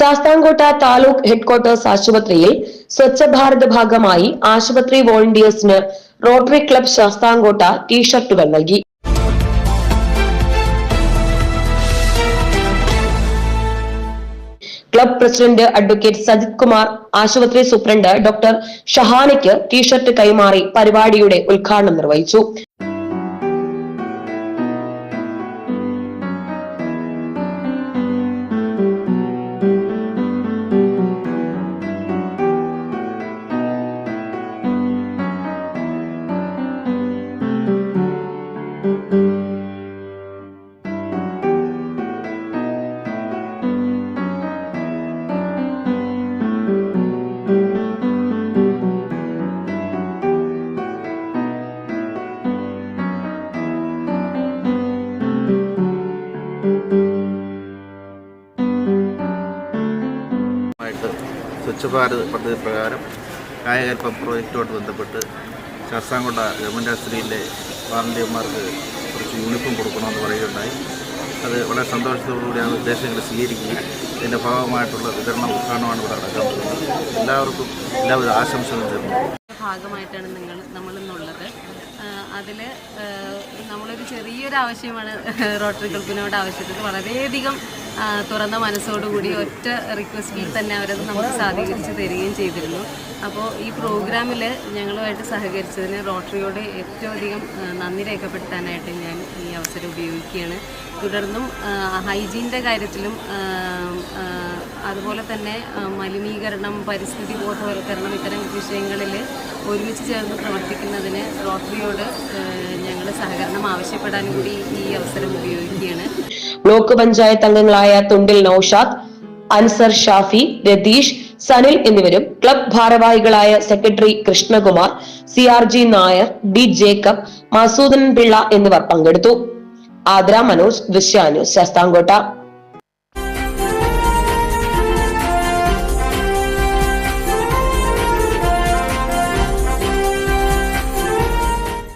Sasthamkotta taluk headquarters ആശുപത്രിയിൽ സ്വച്ഛ ഭാരത് ഭാഗമായി ആശുപത്രി വോളണ്ടിയേഴ്സിന് റോട്ടറി ക്ലബ് ശാസ്താംകോട്ട ടീഷർട്ടുകൾ നൽകി. Club president advocate Sajith Kumar ആശുപത്രി സൂപ്രണ്ട് ഡോക്ടർ ഷഹാനയ്ക്ക് ടീഷർട്ട് കൈമാറി പരിപാടിയുടെ ഉദ്ഘാടനം നിർവഹിച്ചു. സ്വച്ഛ ഭാരത് പദ്ധതി പ്രകാരം കായകൽപ്പം പ്രോജക്റ്റുമായിട്ട് ബന്ധപ്പെട്ട് ശാസ്താംകോട്ട ഗവൺമെന്റ് ആശുപത്രിയിലെ വാളണ്ടിയർമാർക്ക് കുറച്ച് യൂണിഫോം കൊടുക്കണമെന്ന് പറയുകയുണ്ടായി. അത് വളരെ സന്തോഷത്തോടുകൂടിയാണ് ഉദ്ദേശങ്ങൾ സ്വീകരിക്കുകയും ഇതിന്റെ ഭാഗമായിട്ടുള്ള വിതരണം ഉദ്ഘാടനമാണ് ഇവിടെ നടക്കാൻ പോകുന്നത്. എല്ലാവർക്കും എല്ലാവിധ ആശംസകളും തരുന്നു ഭാഗമായിട്ടാണ് നിങ്ങൾ നമ്മളിന്നുള്ളത്. അതിൽ നമ്മളൊരു ചെറിയൊരു ആവശ്യമാണ് റോട്ടറി ക്ലബിനോട് ആവശ്യപ്പെട്ടത്. വളരെയധികം തുറന്ന മനസ്സോടുകൂടി ഒറ്റ റിക്വസ്റ്റിൽ തന്നെ അവരത് നമുക്ക് സാധീകരിച്ച് തരികയും ചെയ്തിരുന്നു. അപ്പോൾ ഈ പ്രോഗ്രാമിൽ ഞങ്ങളുമായിട്ട് സഹകരിച്ചതിന് റോട്ടറിയോട് ഏറ്റവും അധികം നന്ദി രേഖപ്പെടുത്താനായിട്ട് ഞാൻ ഈ അവസരം ഉപയോഗിക്കുകയാണ്. തുടർന്നും ഹൈജീന്റെ കാര്യത്തിലും അതുപോലെ തന്നെ മലിനീകരണം പരിസ്ഥിതി ബോധവൽക്കരണം ഇത്തരം വിഷയങ്ങളിൽ ഒരുമിച്ച് ചേർന്ന് പ്രവർത്തിക്കുന്നതിന് റോട്ടറിയോട് ഞങ്ങൾ സഹകരണം ആവശ്യപ്പെടാൻ കൂടി ഈ അവസരം ഉപയോഗിക്കുകയാണ്. ബ്ലോക്ക് പഞ്ചായത്ത് അംഗങ്ങളായ തുണ്ടിൽ നൌഷാദ് അൻസർ ഷാഫി രതീഷ് സനിൽ എന്നിവരും ക്ലബ് ഭാരവാഹികളായ secretary Krishnakumar C R G Nair D Jacob Madhusoodanan Pillai എന്നിവർ പങ്കെടുത്തു. ആദ്ര മനോജ് ദൃശ്യാനു ശാസ്താംകോട്ട.